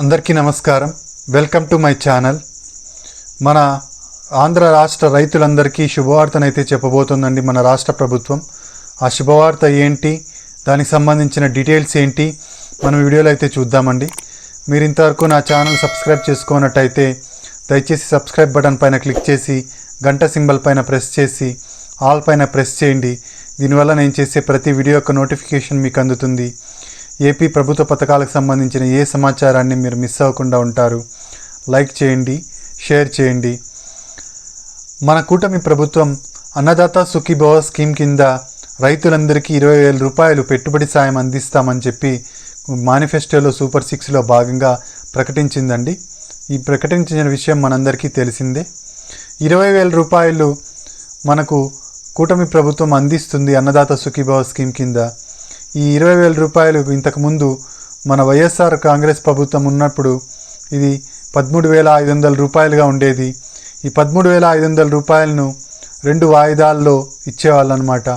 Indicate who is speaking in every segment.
Speaker 1: అందరికీ నమస్కారం. Welcome to my channel. మన ఆంధ్ర రాష్ట్ర రైతులందరికీ శుభవార్తనైతే చెప్పబోతుందండి మన రాష్ట్ర ప్రభుత్వం. ఆ శుభవార్త ఏంటి? దానికి సంబంధించిన డీటెయిల్స్ ఏంటి? మనం వీడియోలో అయితే చూద్దామండి. మీరు ఇంతవరకు నా ఛానల్ సబ్స్క్రైబ్ చేసుకున్నట్టయితే దయచేసి సబ్స్క్రైబ్ బటన్ పైన క్లిక్ చేసి గంట సింబల్ పైన ప్రెస్ చేసి ఆల్ పైన ప్రెస్ చేయండి. దీనివల్ల నేను చేసే ప్రతి వీడియో యొక్క నోటిఫికేషన్ మీకు అందుతుంది. ఏపీ ప్రభుత్వ పథకాలకు సంబంధించిన ఏ సమాచారాన్ని మీరు మిస్ అవ్వకుండా ఉంటారు? లైక్ చేయండి షేర్ చేయండి. మన కూటమి ప్రభుత్వం అన్నదాత సుఖీభవ స్కీమ్ కింద రైతులందరికీ ఇరవై వేల రూపాయలు పెట్టుబడి సాయం అందిస్తామని చెప్పి మేనిఫెస్టోలో సూపర్ సిక్స్లో భాగంగా ప్రకటించిందండి. ఈ ప్రకటించిన విషయం మనందరికీ తెలిసిందే. ఇరవై వేల రూపాయలు మనకు కూటమి ప్రభుత్వం అందిస్తుంది అన్నదాత సుఖీభవ స్కీమ్ కింద. ఈ ఇరవై వేల రూపాయలు ఇంతకుముందు మన వైఎస్ఆర్ కాంగ్రెస్ ప్రభుత్వం ఉన్నప్పుడు ఇది పదమూడు వేల ఐదు వందల రూపాయలుగా ఉండేది. ఈ పదమూడు వేల ఐదు వందల రూపాయలను రెండు వాయిదాల్లో ఇచ్చేవాళ్ళు అనమాట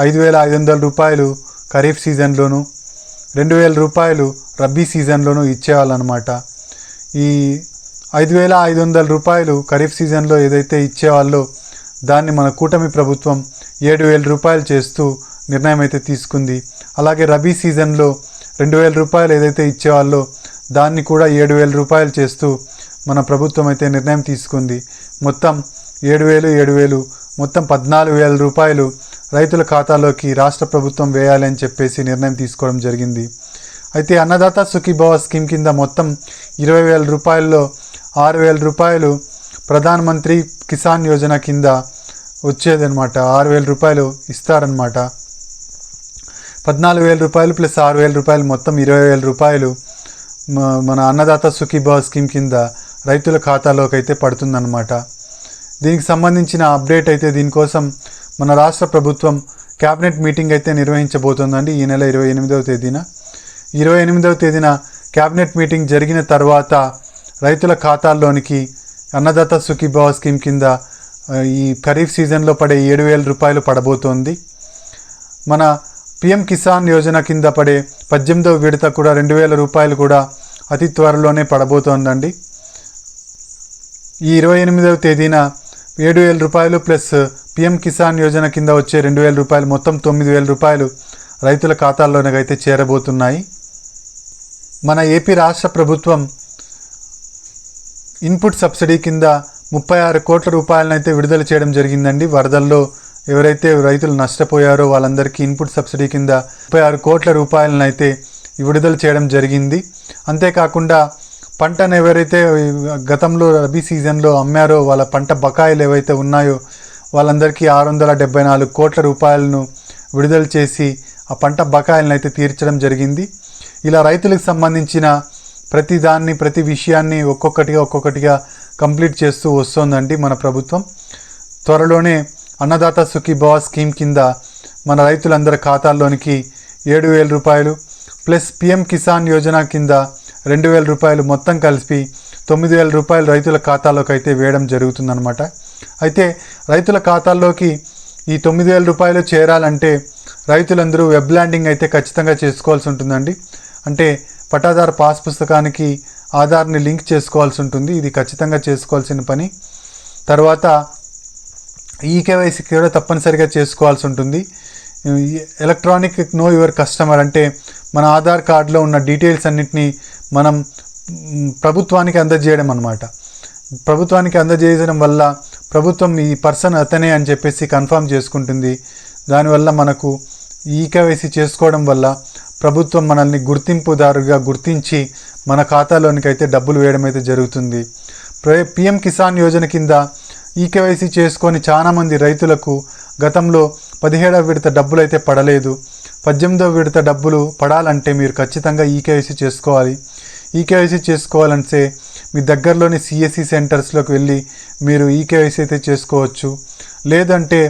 Speaker 1: ఐదు వేల ఐదు వందల రూపాయలు ఖరీఫ్ సీజన్లోను రెండు వేల రూపాయలు రబ్బీ సీజన్లోనూ ఇచ్చేవాళ్ళు అనమాట ఈ ఐదు వేల ఐదు వందల రూపాయలు ఖరీఫ్ సీజన్లో ఏదైతే ఇచ్చేవాళ్ళో దాన్ని మన కూటమి ప్రభుత్వం ఏడు వేల రూపాయలు చేస్తూ నిర్ణయం అయితే తీసుకుంది. అలాగే రబీ సీజన్లో రెండు వేల రూపాయలు ఏదైతే ఇచ్చేవాళ్ళో దాన్ని కూడా ఏడు వేల రూపాయలు చేస్తూ మన ప్రభుత్వం అయితే నిర్ణయం తీసుకుంది. మొత్తం ఏడు వేలు ఏడు వేలు మొత్తం పద్నాలుగు వేల రూపాయలు రైతుల ఖాతాలోకి రాష్ట్ర ప్రభుత్వం వేయాలి అని చెప్పేసి నిర్ణయం తీసుకోవడం జరిగింది. అయితే అన్నదాత సుఖీభవ స్కీమ్ కింద మొత్తం ఇరవై వేల రూపాయల్లో ఆరు వేల రూపాయలు ప్రధానమంత్రి కిసాన్ యోజన కింద వచ్చేదనమాట ఆరు వేల రూపాయలు ఇస్తారనమాట పద్నాలుగు వేల రూపాయలు ప్లస్ ఆరు వేల రూపాయలు మొత్తం ఇరవై వేల రూపాయలు మన అన్నదాత సుఖీభావ స్కీమ్ కింద రైతుల ఖాతాలోకి అయితే పడుతుందన్నమాట. దీనికి సంబంధించిన అప్డేట్ అయితే దీనికోసం మన రాష్ట్ర ప్రభుత్వం క్యాబినెట్ మీటింగ్ అయితే నిర్వహించబోతోందండి. ఈ నెల ఇరవై ఎనిమిదవ తేదీన. ఇరవై ఎనిమిదవ తేదీన క్యాబినెట్ మీటింగ్ జరిగిన తర్వాత రైతుల ఖాతాల్లోనికి అన్నదాత సుఖీభావ స్కీమ్ కింద ఈ ఖరీఫ్ సీజన్లో పడే ఏడు వేల రూపాయలు పడబోతోంది. మన పిఎం కిసాన్ యోజన కింద పడే పద్దెనిమిదవ విడత కూడా రెండు వేల రూపాయలు కూడా అతి త్వరలోనే పడబోతోందండి. ఈ ఇరవై ఎనిమిదవ తేదీన ఏడు వేల రూపాయలు ప్లస్ పిఎం కిసాన్ యోజన కింద వచ్చే రెండు వేల రూపాయలు మొత్తం తొమ్మిది వేల రూపాయలు రైతుల ఖాతాల్లోనైతే చేరబోతున్నాయి. మన ఏపీ రాష్ట్ర ప్రభుత్వం ఇన్పుట్ సబ్సిడీ కింద ముప్పై ఆరు కోట్ల రూపాయలనైతే విడుదల చేయడం జరిగిందండి. వరదల్లో ఎవరైతే రైతులు నష్టపోయారో వాళ్ళందరికీ ఇన్పుట్ సబ్సిడీ కింద ముప్పై ఆరు కోట్ల రూపాయలనైతే విడుదల చేయడం జరిగింది. అంతేకాకుండా పంటను ఎవరైతే గతంలో రబీ సీజన్లో అమ్మారో వాళ్ళ పంట బకాయిలు ఏవైతే ఉన్నాయో వాళ్ళందరికీ ఆరు వందల డెబ్బై నాలుగు కోట్ల రూపాయలను విడుదల చేసి ఆ పంట బకాయిలను అయితే తీర్చడం జరిగింది. ఇలా రైతులకు సంబంధించిన ప్రతి దాన్ని ప్రతి విషయాన్ని ఒక్కొక్కటిగా ఒక్కొక్కటిగా కంప్లీట్ చేస్తూ వస్తోందండి మన ప్రభుత్వం. త్వరలోనే అన్నదాత సుఖీభవ స్కీమ్ కింద మన రైతులందరి ఖాతాల్లోనికి ఏడు వేల రూపాయలు ప్లస్ పిఎం కిసాన్ యోజన కింద రెండు వేల రూపాయలు మొత్తం కలిపి తొమ్మిది వేల రూపాయలు రైతుల ఖాతాలోకి అయితే వేయడం జరుగుతుందన్నమాట. అయితే రైతుల ఖాతాల్లోకి ఈ తొమ్మిది వేల రూపాయలు చేరాలంటే రైతులందరూ వెబ్ ల్యాండింగ్ అయితే ఖచ్చితంగా చేసుకోవాల్సి ఉంటుందండి. అంటే పట్టాదారు పాస్ పుస్తకానికి ఆధార్ని లింక్ చేసుకోవాల్సి ఉంటుంది. ఇది ఖచ్చితంగా చేసుకోవాల్సిన పని. తర్వాత ఈకేవైసీ కూడా తప్పనిసరిగా చేసుకోవాల్సి ఉంటుంది. ఎలక్ట్రానిక్ నో యువర్ కస్టమర్ అంటే మన ఆధార్ కార్డులో ఉన్న డీటెయిల్స్ అన్నింటినీ మనం ప్రభుత్వానికి అందజేయడం అనమాట ప్రభుత్వానికి అందజేయడం వల్ల ప్రభుత్వం ఈ పర్సన్ అతనే అని చెప్పేసి కన్ఫర్మ్ చేసుకుంటుంది. దానివల్ల మనకు ఈకేవైసీ చేసుకోవడం వల్ల ప్రభుత్వం మనల్ని గుర్తింపుదారుగా గుర్తించి మన ఖాతాలోనికి అయితే డబ్బులు వేయడం అయితే జరుగుతుంది. ప్ర- పిఎం కిసాన్ యోజన కింద ఈకేవైసీ చేసుకొని చాలామంది రైతులకు గతంలో పదిహేడవ విడత డబ్బులు అయితే పడలేదు పద్దెనిమిదవ విడత డబ్బులు పడాలంటే మీరు ఖచ్చితంగా ఈకేవైసీ చేసుకోవాలి. ఈకేవైసీ చేసుకోవాలంటే మీ దగ్గరలోని సిఎస్సి సెంటర్స్లోకి వెళ్ళి మీరు ఈకేవైసీ అయితే చేసుకోవచ్చు. లేదంటే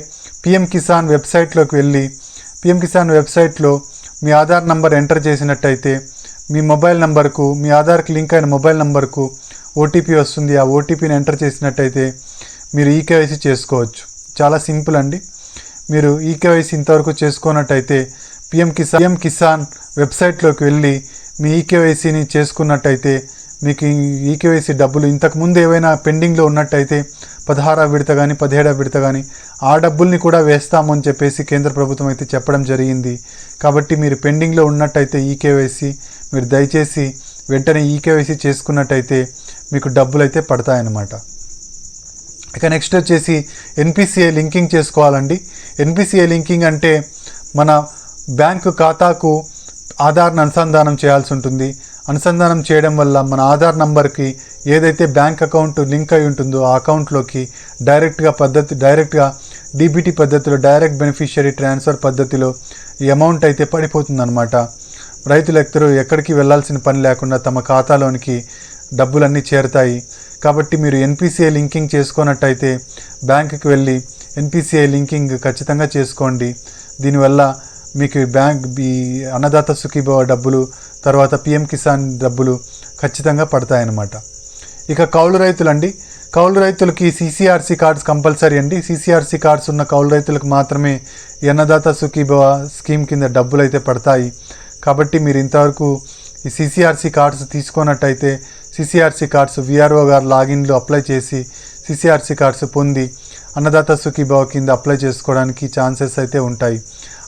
Speaker 1: పిఎం కిసాన్ వెబ్సైట్లోకి వెళ్ళి పిఎం కిసాన్ వెబ్సైట్లో మీ ఆధార్ నంబర్ ఎంటర్ చేసినట్టయితే మీ మొబైల్ నంబర్కు మీ ఆధార్కి లింక్ అయిన మొబైల్ నంబర్కు ఓటీపీ వస్తుంది. ఆ ఓటీపీని ఎంటర్ చేసినట్టయితే మీరు ఈకేవైసీ చేసుకోవచ్చు. చాలా సింపుల్ అండి. మీరు ఈకేవైసీ ఇంతవరకు చేసుకున్నట్టయితే పిఎం కిసాన్ పిఎం కిసాన్ వెబ్సైట్లోకి వెళ్ళి మీ ఈకేవైసీని చేసుకున్నట్టయితే మీకు ఈకేవైసీ డబ్బులు ఇంతకుముందు ఏవైనా పెండింగ్లో ఉన్నట్టయితే పదహారవ విడత కానీ పదిహేడవ విడత కానీ ఆ డబ్బుల్ని కూడా వేస్తామని చెప్పేసి కేంద్ర ప్రభుత్వం అయితే చెప్పడం జరిగింది. కాబట్టి మీరు పెండింగ్లో ఉన్నట్టయితే ఈకేవైసీ మీరు దయచేసి వెంటనే ఈకేవైసీ చేసుకున్నట్టయితే మీకు డబ్బులు అయితే పడతాయన్నమాట. ఇక నెక్స్ట్ వచ్చేసి ఎన్పిసిఐ లింకింగ్ చేసుకోవాలండి. ఎన్పిసిఐ లింకింగ్ అంటే మన బ్యాంకు ఖాతాకు ఆధార్ను అనుసంధానం చేయాల్సి ఉంటుంది. అనుసంధానం చేయడం వల్ల మన ఆధార్ నంబర్కి ఏదైతే బ్యాంక్ అకౌంట్ లింక్ అయి ఉంటుందో ఆ అకౌంట్లోకి డైరెక్ట్గా పద్ధతి డైరెక్ట్గా డీబీటీ పద్ధతిలో డైరెక్ట్ బెనిఫిషియరీ ట్రాన్స్ఫర్ పద్ధతిలో ఈ అమౌంట్ అయితే పడిపోతుందన్నమాట. రైతులు ఎక్కడికి వెళ్ళాల్సిన పని లేకుండా తమ ఖాతాలోనికి డబ్బులన్నీ చేరుతాయి. కాబట్టి మీరు ఎన్పిసిఐ లింకింగ్ చేసుకున్నట్టయితే బ్యాంకుకి వెళ్ళి ఎన్పిసిఐ లింకింగ్ ఖచ్చితంగా చేసుకోండి. దీనివల్ల మీకు బ్యాంక్ ఈ అన్నదాత సుఖీభవ డబ్బులు తర్వాత పిఎం కిసాన్ డబ్బులు ఖచ్చితంగా పడతాయన్నమాట. ఇక కౌలు రైతులండి. కౌలు రైతులకి సీసీఆర్సీ కార్డ్స్ కంపల్సరీ అండి. సీసీఆర్సీ కార్డ్స్ ఉన్న కౌలు రైతులకు మాత్రమే అన్నదాత సుఖీభవ స్కీమ్ కింద డబ్బులు అయితే పడతాయి. కాబట్టి మీరు ఇంతవరకు ఈ సీసీఆర్సీ కార్డ్స్ తీసుకున్నట్టయితే సీసీఆర్సీ కార్డ్స్ విఆర్ఓ గారు లాగిన్లు అప్లై చేసి సీసీఆర్సీ కార్డ్స్ పొంది అన్నదాత సుఖీభావ కింద అప్లై చేసుకోవడానికి ఛాన్సెస్ అయితే ఉంటాయి.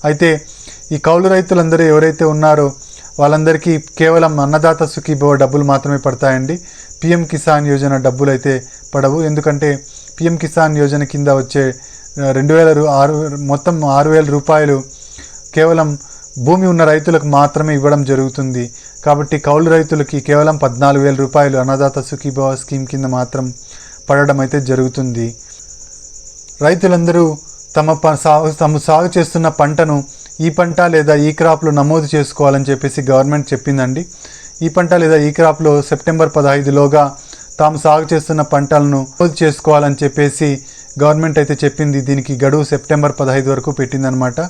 Speaker 1: అయితే ఈ కౌలు రైతులందరూ ఎవరైతే ఉన్నారో వాళ్ళందరికీ కేవలం అన్నదాత సుఖీభవ డబ్బులు మాత్రమే పడతాయండి. పిఎం కిసాన్ యోజన డబ్బులు అయితే పడవు. ఎందుకంటే పిఎం కిసాన్ యోజన కింద వచ్చే రెండు వేల రూ- ఆరు మొత్తం ఆరు వేల రూపాయలు కేవలం భూమి ఉన్న రైతులకు మాత్రమే ఇవ్వడం జరుగుతుంది. కాబట్టి కౌలు రైతులకి కేవలం పద్నాలుగు వేల రూపాయలు అన్నదాత సుఖీభావ స్కీమ్ కింద మాత్రం పడడం అయితే జరుగుతుంది. రైతులందరూ తమ ప- సాగు తమ సాగు చేస్తున్న పంటను ఈ పంట లేదా ఈ క్రాప్లో నమోదు చేసుకోవాలని చెప్పేసి గవర్నమెంట్ చెప్పిందండి. ఈ పంట లేదా ఈ క్రాప్లో సెప్టెంబర్ పదహైదులోగా తాము సాగు చేస్తున్న పంటలను నమోదు చేసుకోవాలని చెప్పేసి గవర్నమెంట్ అయితే చెప్పింది. దీనికి గడువు సెప్టెంబర్ పదహైదు వరకు పెట్టిందనమాట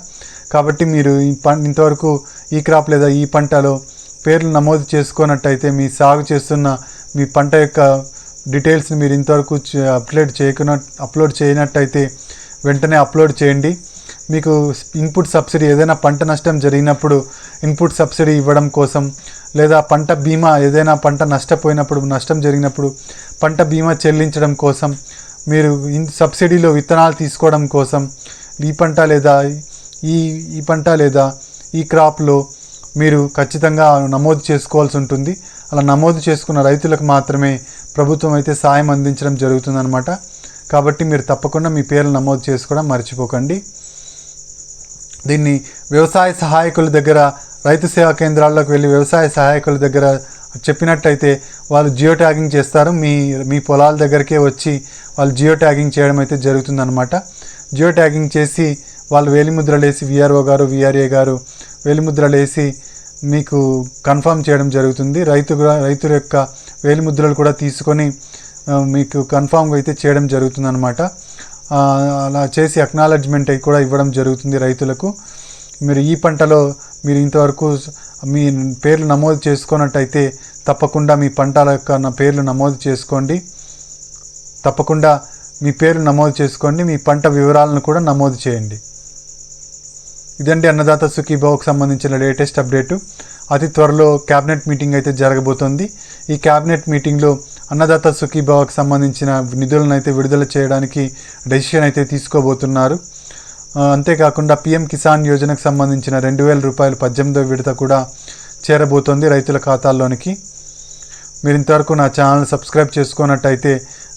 Speaker 1: కాబట్టి మీరు ఈ ఇంతవరకు ఈ క్రాప్ లేదా ఈ పంటలో పేర్లు నమోదు చేసుకున్నట్టయితే మీ సాగు చేస్తున్న మీ పంట యొక్క డీటెయిల్స్ని మీరు ఇంతవరకు అప్డేట్ అప్లోడ్ చేయకున్న అప్లోడ్ చేయనట్టయితే వెంటనే అప్లోడ్ చేయండి. మీకు ఇన్పుట్ సబ్సిడీ ఏదైనా పంట నష్టం జరిగినప్పుడు ఇన్పుట్ సబ్సిడీ ఇవ్వడం కోసం లేదా పంట బీమా ఏదైనా పంట నష్టపోయినప్పుడు నష్టం జరిగినప్పుడు పంట బీమా చెల్లించడం కోసం మీరు ఇన్ సబ్సిడీలో విత్తనాలు తీసుకోవడం కోసం ఈ పంట లేదా ఈ ఈ పంట లేదా ఈ క్రాప్లో మీరు ఖచ్చితంగా నమోదు చేసుకోవాల్సి ఉంటుంది. అలా నమోదు చేసుకున్న రైతులకు మాత్రమే ప్రభుత్వం అయితే సాయం అందించడం జరుగుతుందన్నమాట. కాబట్టి మీరు తప్పకుండా మీ పేర్లు నమోదు చేసుకోవడం మర్చిపోకండి. దీన్ని వ్యవసాయ సహాయకుల దగ్గర రైతు సేవా కేంద్రాల్లోకి వెళ్ళి వ్యవసాయ సహాయకుల దగ్గర చెప్పినట్టయితే వాళ్ళు జియో ట్యాగింగ్ చేస్తారు. మీ మీ పొలాల దగ్గరికే వచ్చి వాళ్ళు జియో ట్యాగింగ్ చేయడం అయితే జరుగుతుందన్నమాట. జియో ట్యాగింగ్ చేసి వాళ్ళు వేలిముద్రలు వేసి విఆర్ఓ గారు విఆర్ఏ గారు వేలిముద్రలు వేసి మీకు కన్ఫర్మ్ చేయడం జరుగుతుంది. రైతు రైతుల యొక్క వేలిముద్రలు కూడా తీసుకొని మీకు కన్ఫామ్గా అయితే చేయడం జరుగుతుంది అనమాట అలా చేసి అక్నాలెడ్జ్మెంట్ కూడా ఇవ్వడం జరుగుతుంది రైతులకు. మీరు ఈ పంటలో మీరు ఇంతవరకు మీ పేర్లు నమోదు చేసుకున్నట్టయితే తప్పకుండా మీ పంటల యొక్క నా పేర్లు నమోదు చేసుకోండి. తప్పకుండా మీ పేరు నమోదు చేసుకోండి. మీ పంట వివరాలను కూడా నమోదు చేయండి. ఇదండి అన్నదాత సుఖీభావకు సంబంధించిన లేటెస్ట్ అప్డేటు. అతి త్వరలో క్యాబినెట్ మీటింగ్ అయితే జరగబోతోంది. ఈ క్యాబినెట్ మీటింగ్లో అన్నదాత సుఖీభావకు సంబంధించిన నిధులను అయితే విడుదల చేయడానికి డెసిషన్ అయితే తీసుకోబోతున్నారు. అంతేకాకుండా పిఎం కిసాన్ యోజనకు సంబంధించిన రెండు వేల రూపాయలు పద్దెనిమిదో విడత కూడా చేరబోతోంది రైతుల ఖాతాల్లోనికి. మీరు ఇంతవరకు నా ఛానల్ సబ్స్క్రైబ్ చేసుకున్నట్టయితే